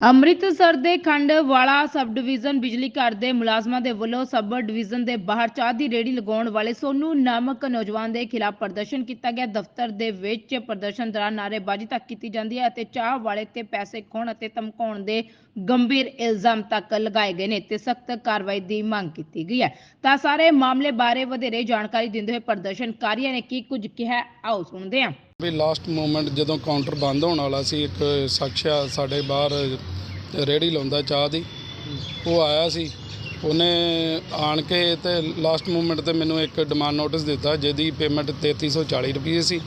ਅੰਮ੍ਰਿਤਸਰ ਦੇ ਖੰਡ ਵਾਲਾ ਸਬ ਡਿਵੀਜ਼ਨ ਬਿਜਲੀ ਘਰ ਦੇ ਮੁਲਾਜ਼ਮਾਂ ਦੇ ਵੱਲੋਂ ਸਬ ਡਿਵੀਜ਼ਨ ਦੇ ਬਾਹਰ ਚਾਹ ਦੀ ਰੇੜੀ ਲਗਾਉਣ ਵਾਲੇ ਸੋਨੂ ਨਾਮਕ ਨੌਜਵਾਨ ਦੇ ਖਿਲਾਫ ਪ੍ਰਦਰਸ਼ਨ ਕੀਤਾ ਗਿਆ। ਦਫ਼ਤਰ ਦੇ ਵਿੱਚ ਪ੍ਰਦਰਸ਼ਨ ਦੌਰਾਨ ਨਾਅਰੇਬਾਜ਼ੀ ਤੱਕ ਕੀਤੀ ਜਾਂਦੀ ਹੈ ਅਤੇ ਚਾਹ ਵਾਲੇ ਤੇ ਪੈਸੇ ਖੋਹਣ ਅਤੇ ਧਮਕਾਉਣ ਦੇ ਗੰਭੀਰ ਇਲਜ਼ਾਮ ਤੱਕ ਲਗਾਏ ਗਏ ਨੇ ਤੇ ਸਖਤ ਕਾਰਵਾਈ ਦੀ ਮੰਗ ਕੀਤੀ ਗਈ ਹੈ। ਤਾਂ ਸਾਰੇ ਮਾਮਲੇ ਬਾਰੇ ਵਧੇਰੇ ਜਾਣਕਾਰੀ ਦਿੰਦੇ ਹੋਏ ਪ੍ਰਦਰਸ਼ਨਕਾਰੀਆਂ ਨੇ ਕੀ ਕੁਝ ਕਿਹਾ ਆਓ ਸੁਣਦੇ ਹਾਂ। ਵੀ ਲਾਸਟ ਮੂਮੈਂਟ ਜਦੋਂ ਕਾਊਂਟਰ ਬੰਦ ਹੋਣ ਵਾਲਾ ਸੀ, ਇੱਕ ਸ਼ਖਸ ਸਾਡੇ ਬਾਹਰ ਰੇੜੀ ਲਾਉਂਦਾ ਚਾਹ ਦੀ, ਉਹ ਆਇਆ ਸੀ। ਉਹਨੇ ਆਣ ਕੇ ਤੇ ਲਾਸਟ ਮੂਮੈਂਟ ਤੇ ਮੈਨੂੰ ਇੱਕ ਡਿਮਾਂਡ ਨੋਟਿਸ ਦਿੱਤਾ, ਜਿਹਦੀ ਪੇਮੈਂਟ 3340 ਰੁਪਏ ਸੀ।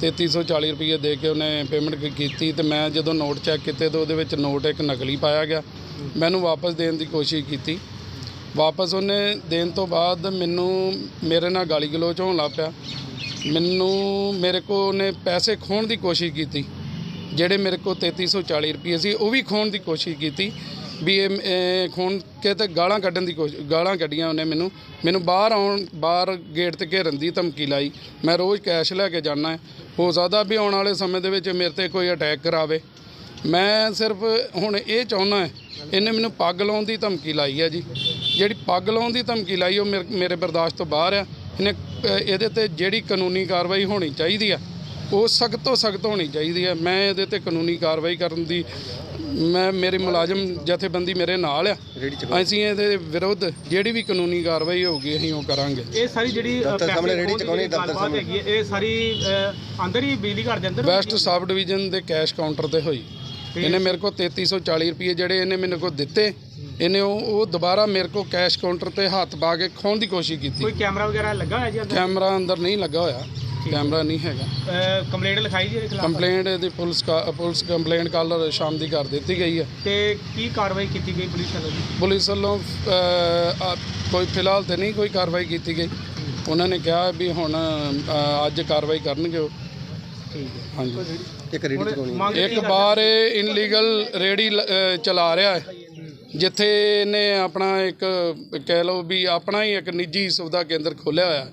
3340 ਰੁਪਏ ਦੇ ਕੇ ਉਹਨੇ ਪੇਮੈਂਟ ਕੀਤੀ ਤੇ ਮੈਂ ਜਦੋਂ ਨੋਟ ਚੈੱਕ ਕੀਤੇ ਤਾਂ ਉਹਦੇ ਵਿੱਚ ਨੋਟ ਇੱਕ ਨਕਲੀ ਪਾਇਆ ਗਿਆ। ਮੈਨੂੰ ਵਾਪਸ ਦੇਣ ਦੀ ਕੋਸ਼ਿਸ਼ ਕੀਤੀ। ਵਾਪਸ ਉਹਨੇ ਦੇਣ ਤੋਂ ਬਾਅਦ ਮੈਨੂੰ ਮੇਰੇ ਨਾਲ ਗਾਲੀ ਗਲੋਚ ਹੋਣ ਲੱਗ ਪਿਆ। ਮੈਨੂੰ ਮੇਰੇ ਕੋ ਉਹਨੇ ਪੈਸੇ ਖੋਣ ਦੀ ਕੋਸ਼ਿਸ਼ ਕੀਤੀ। ਜਿਹੜੇ ਮੇਰੇ ਕੋ 3340 ਰੁਪਏ ਸੀ, ਉਹ ਵੀ ਖੋਣ ਦੀ ਕੋਸ਼ਿਸ਼ ਕੀਤੀ। ਵੀ ਇਹ ਇਹ ਖੋਣ ਕੇ ਤੇ ਗਾਲਾਂ ਕੱਢਣ ਦੀ ਕੋਸ਼ਿਸ਼, ਗਾਲਾਂ ਕੱਢੀਆਂ ਉਹਨੇ ਮੈਨੂੰ। ਮੈਨੂੰ ਬਾਹਰ ਆਉਣ, ਬਾਹਰ ਗੇਟ ਤੇ ਘੇਰਨ ਦੀ ਧਮਕੀ ਲਾਈ। ਮੈਂ ਰੋਜ਼ ਕੈਸ਼ ਲੈ ਕੇ ਜਾਣਾ ਹੋ ਸਕਦਾ ਵੀ ਆਉਣ ਵਾਲੇ ਸਮੇਂ ਦੇ ਵਿੱਚ ਮੇਰੇ ਤੇ ਕੋਈ ਅਟੈਕ ਕਰਾਵੇ। ਮੈਂ ਸਿਰਫ ਹੁਣ ਇਹ ਚਾਹੁੰਦਾ ਇਹਨੇ ਮੈਨੂੰ ਪੱਗ ਲਾਉਣ ਦੀ ਧਮਕੀ ਲਾਈ ਹੈ ਜੀ। ਜਿਹੜੀ ਪੱਗ ਲਾਉਣ ਦੀ ਧਮਕੀ ਲਾਈ, ਉਹ ਮੇਰੇ- ਮੇਰੇ ਬਰਦਾਸ਼ਤ ਤੋਂ ਬਾਹਰ ਆ। ਇਹਨੇ ਇਹਦੇ ਤੇ ਜਿਹੜੀ ਕਾਨੂੰਨੀ ਕਾਰਵਾਈ ਹੋਣੀ ਚਾਹੀਦੀ ਆ ਉਹ ਸਖਤ ਤੋਂ ਸਖਤ ਹੋਣੀ ਚਾਹੀਦੀ ਹੈ ਮੈਂ ਇਹਦੇ ਤੇ ਕਾਨੂੰਨੀ ਕਾਰਵਾਈ ਕਰਨ ਦੀ ਮੈਂ ਮੇਰੇ ਮੁਲਾਜ਼ਮ ਜਥੇਬੰਦੀ ਮੇਰੇ ਨਾਲ ਆ। ਅਸੀਂ ਇਹਦੇ ਵਿਰੁੱਧ ਜਿਹੜੀ ਵੀ ਕਾਨੂੰਨੀ ਕਾਰਵਾਈ ਹੋਊਗੀ ਅਸੀਂ ਉਹ ਕਰਾਂਗੇ। ਇਹ ਸਾਰੀ ਜਿਹੜੀ ਸਾਹਮਣੇ ਦੀ ਚੁਕਾਉਣੀ, ਦਫ਼ਤਰ ਸਾਹਮਣੇ। ਇਹ ਸਾਰੀ ਅੰਦਰ ਹੀ ਬਿਜਲੀ ਘਰ ਦੇ ਅੰਦਰ ਵੈਸਟ ਸਬ ਡਿਵੀਜ਼ਨ ਦੇ ਕੈਸ਼ ਕਾਊਂਟਰ ਤੇ ਹੋਈ। ਇਹਨੇ ਮੇਰੇ ਕੋਲ 3340 ਰੁਪਏ ਜਿਹੜੇ ਇਹਨੇ ਮੈਨੂੰ ਕੋ ਦਿੱਤੇ ਇਹਨੇ ਉਹ ਉਹ ਦੁਬਾਰਾ ਮੇਰੇ ਕੋ ਕੈਸ਼ ਕਾਊਂਟਰ ਤੇ ਹੱਥ ਪਾ ਕੇ ਖੋਣ ਦੀ ਕੋਸ਼ਿਸ਼ ਕੀਤੀ। ਕੋਈ ਕੈਮਰਾ ਵਗੈਰਾ ਲੱਗਾ ਹੋਇਆ ਜੀ ਅੰਦਰ? ਕੈਮਰਾ ਅੰਦਰ ਨਹੀਂ ਲੱਗਾ ਹੋਇਆ। ਕੈਮਰਾ ਨਹੀਂ ਹੈਗਾ। ਕੰਪਲੇਂਟ ਲਿਖਾਈ ਜੀ ਇਹਦੇ ਖਿਲਾਫ? ਕੰਪਲੇਂਟ ਇਹਦੀ ਪੁਲਿਸ ਕਾ- ਪੁਲਿਸ ਕੰਪਲੇਂਟ ਕੱਲ ਸ਼ਾਮ ਦੀ ਕਰ ਦਿੱਤੀ ਗਈ ਹੈ। ਤੇ ਕੀ ਕਾਰਵਾਈ ਕੀਤੀ ਗਈ ਪੁਲਿਸ ਵੱਲੋਂ ਜੀ? ਪੁਲਿਸ ਵੱਲੋਂ ਆ, ਕੋਈ ਫਿਲਹਾਲ ਤੇ ਨਹੀਂ ਕੋਈ ਕਾਰਵਾਈ ਕੀਤੀ ਗਈ। ਉਹਨਾਂ ਨੇ ਕਿਹਾ ਵੀ ਹੁਣ ਅੱਜ ਕਾਰਵਾਈ ਕਰਨਗੇ ਉਹ। ਠੀਕ ਹੈ। ਹਾਂਜੀ। ਇੱਕ ਰੇੜੀ ਮੰਗ ਕੀ ਇੱਕ? ਬਾਰ ਇਨਲੀਗਲ ਰੇੜੀ ਲ- ਚਲਾ ਰਿਹਾ ਹੈ। ਜਿੱਥੇ ਇਹਨੇ ਆਪਣਾ ਇੱਕ ਕਹਿ ਲਓ ਵੀ ਆਪਣਾ ਹੀ ਇੱਕ ਨਿੱਜੀ ਸੁਵਿਧਾ ਕੇਂਦਰ ਖੋਲ੍ਹਿਆ ਹੋਇਆ ਹੈ,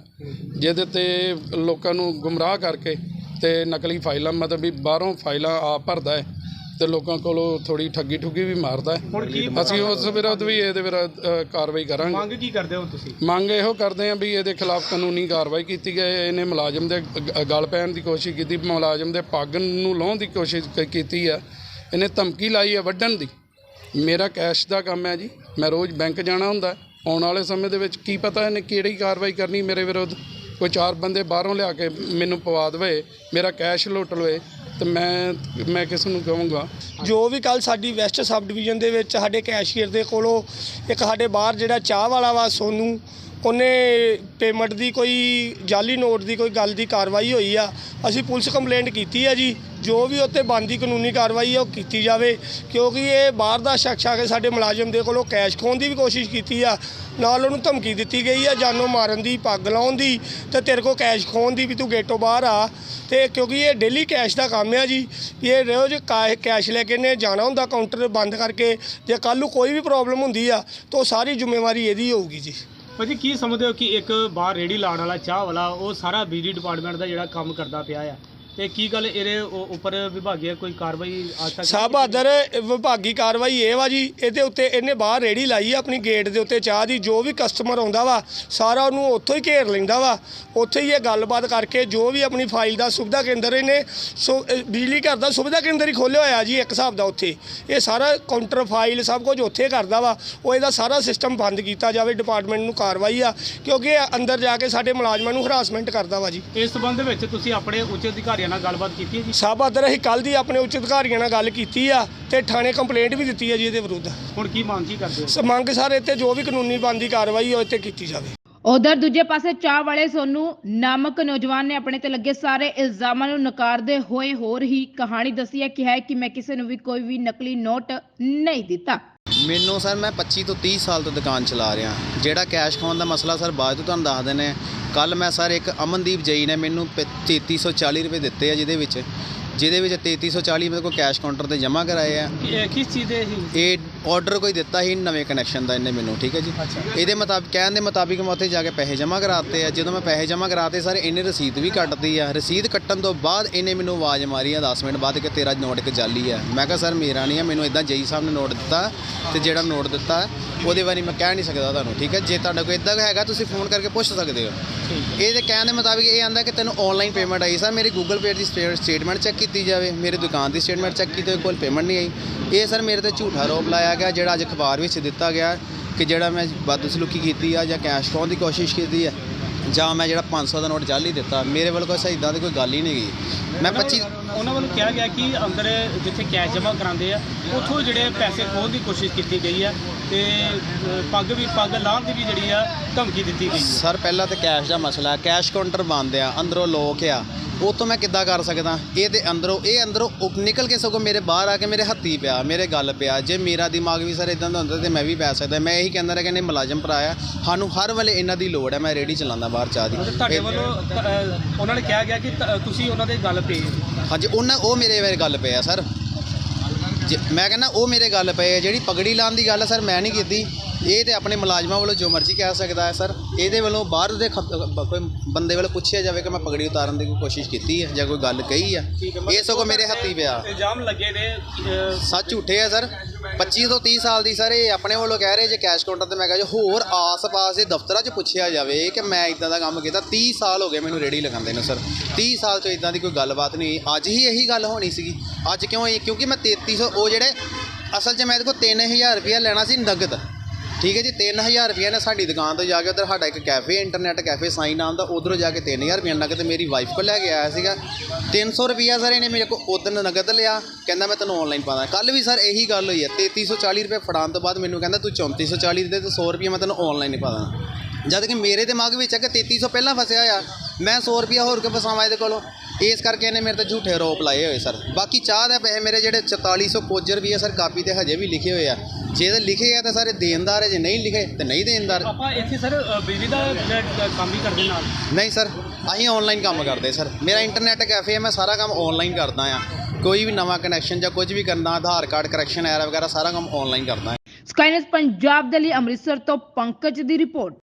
ਜਿਹਦੇ ਤੇ ਲੋਕਾਂ ਨੂੰ ਗੁੰਮਰਾਹ ਕਰਕੇ ਤੇ ਨਕਲੀ ਫਾਈਲਾਂ ਮਤਲਬ ਵੀ ਬਾਹਰੋਂ ਫਾਈਲਾਂ ਆਪ ਭਰਦਾ ਹੈ ਤੇ ਲੋਕਾਂ ਕੋਲੋਂ ਥੋੜੀ ਠੱਗੀ ਠੁੱਗੀ ਵੀ ਮਾਰਦਾ ਹੈ। ਅਸੀਂ ਉਸ ਵਿਰੁੱਧ ਵੀ ਇਹਦੇ ਵਿਰੁੱਧ ਕਾਰਵਾਈ ਕਰਾਂਗੇ। ਮੰਗ ਕੀ ਕਰਦੇ ਹੋ ਤੁਸੀਂ? ਮੰਗ ਇਹੋ ਕਰਦੇ ਆ ਵੀ ਇਹਦੇ ਖਿਲਾਫ ਕਾਨੂੰਨੀ ਕਾਰਵਾਈ ਕੀਤੀ ਗਏ ਇਹਨੇ ਮੁਲਾਜ਼ਮ ਦੇ ਗਲ ਪੈਣ ਦੀ ਕੋਸ਼ਿਸ਼ ਕੀਤੀ ਮੁਲਾਜ਼ਮ ਦੇ ਪੱਗ ਨੂੰ ਲਾਹੁਣ ਦੀ ਕੋਸ਼ਿਸ਼ ਕੀਤੀ ਆ ਇਹਨੇ ਧਮਕੀ ਲਾਈ ਆ ਵੱਢਣ ਦੀ। ਮੇਰਾ ਕੈਸ਼ ਦਾ ਕੰਮ ਹੈ ਜੀ। ਮੈਂ ਰੋਜ਼ ਬੈਂਕ ਜਾਣਾ ਹੁੰਦਾ। ਆਉਣ ਵਾਲੇ ਸਮੇਂ ਦੇ ਵਿੱਚ ਕੀ ਪਤਾ ਇਹਨੇ ਕਿਹੜੀ ਕਾਰਵਾਈ ਕਰਨੀ ਮੇਰੇ ਵਿਰੁੱਧ। ਕੋਈ ਚਾਰ ਬੰਦੇ ਬਾਹਰੋਂ ਲਿਆ ਕੇ ਮੈਨੂੰ ਪਵਾ ਦੇਵੇ, ਮੇਰਾ ਕੈਸ਼ ਲੁੱਟ ਲਵੇ ਤੇ ਮੈਂ ਮੈਂ ਕਿਸ ਨੂੰ ਕਹੂੰਗਾ। ਜੋ ਵੀ ਕੱਲ ਸਾਡੀ ਵੈਸਟ ਸਬ ਡਿਵੀਜ਼ਨ ਦੇ ਵਿੱਚ ਸਾਡੇ ਕੈਸ਼ੀਅਰ ਦੇ ਕੋਲੋਂ ਇੱਕ ਸਾਡੇ ਬਾਹਰ ਜਿਹੜਾ ਚਾਹ ਵਾਲਾ ਵਾ ਸੋਨੂੰ, ਉਹਨੇ ਪੇਮੈਂਟ ਦੀ ਕੋਈ, ਜਾਲੀ ਨੋਟ ਦੀ ਕੋਈ ਗੱਲ ਦੀ ਕਾਰਵਾਈ ਹੋਈ ਆ। ਅਸੀਂ ਪੁਲਿਸ ਕੰਪਲੇਂਟ ਕੀਤੀ ਆ ਜੀ। ਜੋ ਵੀ ਉੱਤੇ ਬਣਦੀ ਕਾਨੂੰਨੀ ਕਾਰਵਾਈ ਆ, ਉਹ ਕੀਤੀ ਜਾਵੇ। ਕਿਉਂਕਿ ਇਹ ਬਾਹਰ ਦਾ ਸ਼ਖਸ ਆ ਕੇ ਸਾਡੇ ਮੁਲਾਜ਼ਮ ਦੇ ਕੋਲੋਂ ਕੈਸ਼ ਖੋਣ ਦੀ ਵੀ ਕੋਸ਼ਿਸ਼ ਕੀਤੀ ਆ। ਨਾਲ ਉਹਨੂੰ ਧਮਕੀ ਦਿੱਤੀ ਗਈ ਆ, ਜਾਨੋਂ ਮਾਰਨ ਦੀ, ਪੱਗ ਲਾਉਣ ਦੀ ਤੇ ਤੇਰੇ ਕੋਲ ਕੈਸ਼ ਖੋਹਣ ਦੀ ਵੀ ਤੂੰ ਗੇਟੋਂ ਬਾਹਰ ਆ। ਤੇ ਕਿਉਂਕਿ ਇਹ ਡੇਲੀ ਕੈਸ਼ ਦਾ ਕੰਮ ਆ ਜੀ। ਵੀ ਇਹ ਰੋਜ਼ ਕਾ- ਕੈਸ਼ ਲੈ ਕੇ ਨੇ ਜਾਣਾ ਹੁੰਦਾ ਕਾਊਂਟਰ ਬੰਦ ਕਰਕੇ। ਜੇ ਕੱਲ੍ਹ ਨੂੰ ਕੋਈ ਵੀ ਪ੍ਰੋਬਲਮ ਹੁੰਦੀ ਆ, ਤਾਂ ਉਹ ਸਾਰੀ ਜ਼ਿੰਮੇਵਾਰੀ ਇਹਦੀ ਹੋਊਗੀ ਜੀ। ਭਾਜੀ, ਕੀ ਸਮਝਦੇ ਹੋ ਕਿ ਇੱਕ ਬਾਹਰ ਰੇੜੀ ਲਾਉਣ ਵਾਲਾ, ਚਾਹ ਵਾਲਾ, ਉਹ ਸਾਰਾ ਬਿਜਲੀ ਡਿਪਾਰਟਮੈਂਟ ਦਾ ਜਿਹੜਾ ਕੰਮ ਕਰਦਾ ਪਿਆ ਆ? ਤੇ ਕੀ ਗੱਲ ਇਹਦੇ ਉ- ਉੱਪਰ ਵਿਭਾਗੀ ਕੋਈ ਕਾਰਵਾਈ ਅੱਜ ਤੱਕ ਸਾਹਿਬ ਬਹਾਦਰ ਵਿਭਾਗੀ ਕਾਰਵਾਈ ਇਹ ਵਾ ਜੀ ਇਹਦੇ ਉੱਤੇ ਇਹਨੇ ਬਾਹਰ ਰੇੜੀ ਲਾਈ ਆ ਆਪਣੀ ਗੇਟ ਦੇ ਉੱਤੇ ਚਾਹ ਦੀ ਜੋ ਵੀ ਕਸਟਮਰ ਆਉਂਦਾ ਵਾ ਸਾਰਾ ਉਹਨੂੰ ਉੱਥੋਂ ਹੀ ਘੇਰ ਲੈਂਦਾ ਵਾ। ਉੱਥੇ ਹੀ ਇਹ ਗੱਲਬਾਤ ਕਰਕੇ ਜੋ ਵੀ ਆਪਣੀ ਫਾਈਲ ਦਾ ਸੁਵਿਧਾ ਕੇਂਦਰ ਇਹਨੇ ਸੋ ਅ, ਬਿਜਲੀ ਘਰ ਦਾ ਸੁਵਿਧਾ ਕੇਂਦਰ ਹੀ ਖੋਲ੍ਹਿਆ ਹੋਇਆ ਜੀ ਇੱਕ ਹਿਸਾਬ ਦਾ ਉੱਥੇ। ਇਹ ਸਾਰਾ ਕਾਊਂਟਰ ਫਾਈਲ ਸਭ ਕੁਝ ਉੱਥੇ ਕਰਦਾ ਵਾ। ਉਹ ਇਹਦਾ ਸਾਰਾ ਸਿਸਟਮ ਬੰਦ ਕੀਤਾ ਜਾਵੇ ਡਿਪਾਰਟਮੈਂਟ ਨੂੰ ਕਾਰਵਾਈ ਆ ਕਿਉਂਕਿ ਇਹ ਅੰਦਰ ਜਾ ਕੇ ਸਾਡੇ ਮੁਲਾਜ਼ਮਾਂ ਨੂੰ ਹਰਾਸਮੈਂਟ ਕਰਦਾ ਵਾ ਜੀ। ਇਸ ਸਬੰਧ ਵਿੱਚ ਤੁਸੀਂ ਆਪਣੇ ਉੱਚ ਅਧਿਕਾਰੀਆਂ ਨਾਲ ਗੱਲਬਾਤ ਕੀਤੀ ਹੈ ਜੀ? ਸਾਹਿਬ ਬਹਾਦਰ ਅਸੀਂ ਕੱਲ ਦੀ ਆਪਣੇ ਉੱਚ ਅਧਿਕਾਰੀਆਂ ਨਾਲ ਗੱਲ ਕੀਤੀ ਆ ਤੇ ਥਾਣੇ ਕੰਪਲੇਂਟ ਵੀ ਦਿੱਤੀ ਆ ਜੀ ਇਹਦੇ ਵਿਰੁੱਧ। ਹੁਣ ਕੀ ਮੰਗ ਕੀ ਕਰਦੇ ਹੋ? ਸ- ਮੰਗ ਸਾਰੇ ਤੇ ਜੋ ਵੀ ਕਾਨੂੰਨੀ ਬੰਦੀ ਕਾਰਵਾਈ ਉਹ ਤੇ ਕੀਤੀ ਜਾਵੇ। ਉਧਰ ਦੂਜੇ ਪਾਸੇ ਚਾਹ ਵਾਲੇ ਸੋਨੂ ਨਾਮਕ ਨੌਜਵਾਨ ਨੇ ਆਪਣੇ ਤੇ ਲੱਗੇ ਸਾਰੇ ਇਲਜ਼ਾਮਾਂ ਨੂੰ ਨਕਾਰਦੇ ਹੋਏ ਹੋਰ ਹੀ ਕਹਾਣੀ ਦੱਸੀ ਹੈ ਕਿ ਹੈ ਕਿ ਮੈਂ ਕਿਸੇ ਨੂੰ ਵੀ ਕੋਈ ਵੀ ਨਕਲੀ ਨੋਟ ਨਹੀਂ ਦਿੱਤਾ। ਮੈਨੂੰ ਸਰ ਮੈਂ 25 ਤੋਂ 30 ਸਾਲ ਤੋਂ ਦੁਕਾਨ ਚਲਾ ਰਿਹਾ। ਜਿਹੜਾ ਕੈਸ਼ ਖਾਣ ਦਾ ਮਸਲਾ ਸਰ ਬਾਅਦ ਤੋਂ ਤੁਹਾਨੂੰ ਦੱਸ ਦਿੰਦੇ ਕੱਲ ਮੈਂ ਸਰ ਇੱਕ ਅਮਨਦੀਪ ਜਈ ਨੇ ਮੈਨੂੰ ਪ- 3340 ਰੁਪਏ ਦਿੱਤੇ ਆ ਜਿਹਦੇ ਵਿੱਚ। ਜਿਹਦੇ ਵਿੱਚ 3340 ਮੇਰੇ ਕੋਲ ਕੈਸ਼ ਕਾਊਂਟਰ ਤੇ ਜਮ੍ਹਾਂ ਕਰਾਏ ਆ। ਇਹ ਕਿਸ ਚੀਜ਼ ਦੇ ਸੀ? ਇਹ ਆਰਡਰ ਕੋਈ ਦਿੱਤਾ ਸੀ ਨਵੇਂ ਕਨੈਕਸ਼ਨ ਦਾ ਇਹਨੇ ਮੈਨੂੰ ਠੀਕ ਹੈ ਜੀ? ਇਹਦੇ ਮੁਤਾਬਿਕ ਕਹਿਣ ਦੇ ਮੁਤਾਬਿਕ ਮੈਂ ਉੱਥੇ ਜਾ ਕੇ ਪੈਸੇ ਜਮ੍ਹਾਂ ਕਰਾਤੇ ਆ। ਜਦੋਂ ਮੈਂ ਪੈਸੇ ਜਮ੍ਹਾਂ ਕਰਾਤੇ ਸਰ ਇਹਨੇ ਰਸੀਦ ਵੀ ਕੱਟਦੀ ਆ। ਰਸੀਦ ਕੱਟਣ ਤੋਂ ਬਾਅਦ ਇਹਨੇ ਮੈਨੂੰ ਆਵਾਜ਼ ਮਾਰੀ ਆ 10 ਮਿੰਟ ਬਾਅਦ ਕਿ ਤੇਰਾ ਨੋਟ ਇੱਕ ਜਾਲੀ ਆ। ਮੈਂ ਕਿਹਾ ਸਰ ਮੇਰਾ ਨਹੀਂ ਆ ਮੈਨੂੰ ਇਦਾਂ ਜਈ ਸਾਹਿਬ ਨੇ ਨੋਟ ਦਿੱਤਾ ਤੇ ਜਿਹੜਾ ਨੋਟ ਦਿੱਤਾ ਉਹਦੇ ਬਾਰੇ ਮੈਂ ਕਹਿ ਨਹੀਂ ਸਕਦਾ ਤੁਹਾਨੂੰ ਠੀਕ ਹੈ? ਜੇ ਤੁਹਾਡਾ ਕੋਈ ਇਦਾਂ ਹੈਗਾ ਤੁਸੀਂ ਫੋਨ ਕਰਕੇ ਪੁੱਛ ਸਕਦੇ ਹੋ। ਇਹਦੇ ਕਹਿਣ ਦੇ ਮੁਤਾਬਿਕ ਇਹ ਆਂਦਾ ਕਿ ਤੈਨੂੰ ਆਨਲਾਈਨ ਪੇਮੈਂਟ ਆਈ। ਸਰ ਮੇਰੀ ਗੂਗਲ ਪੇ ਦੀ ਸਟੇਟਮੈਂਟ ਚੈੱਕ ਕੀਤੀ ਜਾਵੇ ਮੇਰੀ ਦੁਕਾਨ ਦੀ ਸਟੇਟਮੈਂਟ ਚੈੱਕ ਕੀਤੀ ਹੋਈ, ਕੋਈ ਪੇਮੈਂਟ ਨਹੀਂ ਆਈ। ਇਹ ਸਰ ਮੇਰੇ ਤੇ ਝੂਠਾ ਆਰੋਪ ਲਾਇਆ ਗਿਆ ਜਿਹੜਾ ਅੱਜ ਅਖਬਾਰ ਵਿੱਚ ਦਿੱਤਾ ਗਿਆ ਕਿ ਜਿਹੜਾ ਮੈਂ ਬਦਸਲੂਕੀ ਕੀਤੀ ਆ ਜਾਂ ਕੈਸ਼ ਪਾਉਣ ਦੀ ਕੋਸ਼ਿਸ਼ ਕੀਤੀ ਹੈ ਜਾਂ ਮੈਂ ਜਿਹੜਾ 500 ਦਾ ਨੋਟ ਜਾਲੀ ਦਿੱਤਾ ਮੇਰੇ ਵੱਲ ਕੋਈ ਸਹੀਦਾਂ ਦੀ ਕੋਈ ਗੱਲ ਹੀ ਨਹੀਂ ਗਈ। ਮੈਂ 25 ਉਹਨਾਂ ਵੱਲੋਂ ਕਿਹਾ ਗਿਆ ਕਿ ਅੰਦਰ ਜਿੱਥੇ ਕੈਸ਼ ਜਮ੍ਹਾਂ ਕਰਾਉਂਦੇ ਆ ਉੱਥੋਂ ਜਿਹੜੇ ਪੈਸੇ ਖੋਹਣ ਦੀ ਕੋਸ਼ਿਸ਼ ਕੀਤੀ ਗਈ ਆ ਤੇ ਪੱਗ ਵੀ ਪੱਗ ਲਾਹਣ ਦੀ ਵੀ ਜਿਹੜੀ ਆ ਧਮਕੀ ਦਿੱਤੀ ਗਈ ਸਰ ਪਹਿਲਾਂ ਤੇ ਕੈਸ਼ ਦਾ ਮਸਲਾ ਕੈਸ਼ ਕਾਊਂਟਰ ਬੰਦ ਆ ਅੰਦਰੋਂ ਲੋਕ ਆ। ਉਹ ਤੋਂ ਮੈਂ ਕਿੱਦਾਂ ਕਰ ਸਕਦਾ? ਇਹ ਤੇ ਅੰਦਰੋਂ ਇਹ ਅੰਦਰੋਂ ਉਪ- ਨਿਕਲ ਕੇ ਸਗੋਂ ਮੇਰੇ ਬਾਹਰ ਆ ਕੇ ਮੇਰੇ ਹੱਥੀ ਪਿਆ ਮੇਰੇ ਗੱਲ ਪਿਆ। ਜੇ ਮੇਰਾ ਦਿਮਾਗ ਵੀ ਸਰ ਇਦਾਂ ਦਾ ਹੁੰਦਾ ਤੇ ਮੈਂ ਵੀ ਪੈ ਸਕਦਾ। ਮੈਂ ਇਹੀ ਕਹਿੰਦਾ ਰਿਹਾ ਕਿ ਇਹਨੇ ਮੁਲਾਜ਼ਮ ਭਰਾ ਆ। ਸਾਨੂੰ ਹਰ ਵੇਲੇ ਇਹਨਾਂ ਦੀ ਲੋੜ ਹੈ ਮੈਂ ਰੇੜੀ ਚਲਾਉਂਦਾ ਬਾਹਰ ਚਾਹ ਦੀ। ਤੁਹਾਡੇ ਵੱਲੋਂ ਉਹਨਾਂ ਨੇ ਕਿਹਾ ਗਿਆ ਕਿ ਤੁਸੀਂ ਉਹਨਾਂ ਦੇ ਗੱਲ ਪੇ ਹਾਂਜੀ ਉਹਨਾਂ ਉਹ ਮੇਰੇ ਬਾਰੇ ਗੱਲ ਪਏ ਆ ਸਰ। ਮੈਂ ਕਹਿੰਦਾ ਉਹ ਮੇਰੇ ਗੱਲ ਪਏ ਜਿਹੜੀ ਪਗੜੀ ਲਾਉਣ ਦੀ ਗੱਲ ਸਰ ਮੈਂ ਨਹੀਂ ਕੀਤੀ। ਇਹ ਤੇ ਆਪਣੇ ਮੁਲਾਜ਼ਮਾਂ ਵੱਲੋਂ ਜੋ ਮਰਜ਼ੀ ਕਹਿ ਸਕਦਾ ਹੈ ਸਰ। ਇਹਦੇ ਵੱਲੋਂ ਬਾਹਰ ਦੇ ਖ- ਬ- ਕੋਈ ਬੰਦੇ ਵੱਲੋਂ ਪੁੱਛਿਆ ਜਾਵੇ ਕਿ ਮੈਂ ਪਗੜੀ ਉਤਾਰਨ ਦੀ ਕੋਈ ਕੋਸ਼ਿਸ਼ ਕੀਤੀ ਹੈ ਜਾਂ ਕੋਈ ਗੱਲ ਕਹੀ ਆ ਇਹ ਸਗੋਂ ਮੇਰੇ ਹੱਥੀ ਪਿਆ। ਇਲਜ਼ਾਮ ਲੱਗੇ ਨੇ ਸੱਚ ਝੂਠੇ ਆ ਸਰ। 25 ਤੋਂ 30 ਸਾਲ ਦੀ ਸਰ ਇਹ ਆਪਣੇ ਵੱਲੋਂ ਕਹਿ ਰਹੇ ਜੇ ਕੈਸ਼ ਕਾਊਂਟਰ ਤੇ ਮੈਂ ਕਿਹਾ ਜੀ ਹੋਰ ਆਸ-ਪਾਸ ਦੇ ਦਫ਼ਤਰਾਂ 'ਚ ਪੁੱਛਿਆ ਜਾਵੇ ਕਿ ਮੈਂ ਇਦਾਂ ਦਾ ਕੰਮ ਕੀਤਾ 30 ਸਾਲ ਹੋ ਗਏ ਮੈਨੂੰ ਰੇੜੀ ਲਗਾਉਂਦੇ ਨੂੰ ਸਰ। 30 ਸਾਲ 'ਚ ਇਦਾਂ ਦੀ ਕੋਈ ਗੱਲਬਾਤ ਨਹੀਂ ਹੋਈ। ਅੱਜ ਹੀ ਇਹੀ ਗੱਲ ਹੋਣੀ ਸੀਗੀ। ਅੱਜ ਕਿਉਂ ਹੋਈ ਕਿਉਂਕਿ ਮੈਂ 3300 ਉਹ ਜਿਹੜੇ ਅਸਲ 'ਚ ਮੈਂ ਇਹਦੇ ਕੋਲ 3000 ਰੁਪਇਆ ਲੈਣਾ ਸੀ ਨਗਦ। ਠੀਕ ਹੈ ਜੀ 3000 ਰੁਪਇਆ ਨੇ ਸਾਡੀ ਦੁਕਾਨ ਤੋਂ ਜਾ ਕੇ ਉਧਰ, ਸਾਡਾ ਇੱਕ ਕੈਫੇ ਇੰਟਰਨੈਟ ਕੈਫੇ ਸਾਈਨ ਨਾਮ ਦਾ, ਉਧਰੋਂ ਜਾ ਕੇ 3000 ਰੁਪਇਆ ਨਗਦ ਮੇਰੀ ਵਾਈਫ ਕੋਲ ਲੈ ਕੇ ਆਇਆ ਸੀਗਾ। 300 ਰੁਪਇਆ ਸਰ ਇਹਨੇ ਮੇਰੇ ਕੋਲ ਉਦੋਂ ਨਗਦ ਲਿਆ, ਕਹਿੰਦਾ ਮੈਂ ਤੈਨੂੰ ਆਨਲਾਈਨ ਪਾਦਾ ਕੱਲ ਵੀ ਸਰ ਇਹੀ ਗੱਲ ਹੋਈ ਹੈ 3340 ਰੁਪਏ ਫੜਾਉਣ ਤੋਂ ਬਾਅਦ ਮੈਨੂੰ ਕਹਿੰਦਾ ਤੂੰ 3440 ਦੇ ਤੇ 100 ਰੁਪਇਆ ਮੈਂ ਤੈਨੂੰ ਆਨਲਾਈਨ ਹੀ ਪਾਦਾ ਜਦ ਕਿ ਮੇਰੇ ਦਿਮਾਗ ਵਿੱਚ ਹੈ ਕਿ 3300 ਪਹਿਲਾਂ ਫਸਿਆ ਆ ਮੈਂ 100 ਰੁਪਇਆ ਹੋਰ ਕਿ ਫਸਾਵਾਂ ਇਹਦੇ ਕੋਲੋਂ? ਇਸ ਕਰਕੇ ਇਹਨੇ ਮੇਰੇ ਤੇ ਝੂਠੇ ਆਰੋਪ ਲਾਏ ਹੋਏ ਸਰ। ਬਾਕੀ ਚਾਹ ਦੇ ਪੈਸੇ ਮੇਰੇ ਜਿਹੜੇ 4400 ਕੁਝ ਰੁਪਏ ਸਰ ਕਾਪੀ ਤੇ ਹਜੇ ਵੀ ਲਿਖੇ ਹੋਏ ਆ। ਜੇ ਤੇ ਲਿਖੇ ਆ ਤਾਂ ਸਾਰੇ ਦੇਣਦਾਰ ਹੈ ਜੇ ਨਹੀਂ ਲਿਖੇ ਤੇ ਨਹੀਂ ਦੇਣਦਾਰ। ਆਪਾਂ ਇੱਥੇ ਸਰ ਬਿਜਲੀ ਦਾ ਕੰਮ ਵੀ ਕਰਦੇ ਨਾਲ? ਨਹੀਂ ਸਰ ਅਸੀਂ ਆਨਲਾਈਨ ਕੰਮ ਕਰਦੇ ਸਰ। ਮੇਰਾ ਇੰਟਰਨੈਟ ਕੈਫੇ ਹੈ ਮੈਂ ਸਾਰਾ ਕੰਮ ਆਨਲਾਈਨ ਕਰਦਾ ਆ। ਕੋਈ ਵੀ ਨਵਾਂ ਕਨੈਕਸ਼ਨ ਜਾਂ ਕੁਝ ਵੀ ਕਰਨਾ ਆਧਾਰ ਕਾਰਡ ਕਰੈਕਸ਼ਨ ਐਰਾ ਵਗੈਰਾ ਸਾਰਾ ਕੰਮ ਆਨਲਾਈਨ ਕਰਦਾ ਸਕਾਈਨਸ ਪੰਜਾਬ ਦੇ ਲਈ ਅੰਮ੍ਰਿਤਸਰ ਤੋਂ ਪੰਕਜ ਦੀ ਰਿਪੋਰਟ।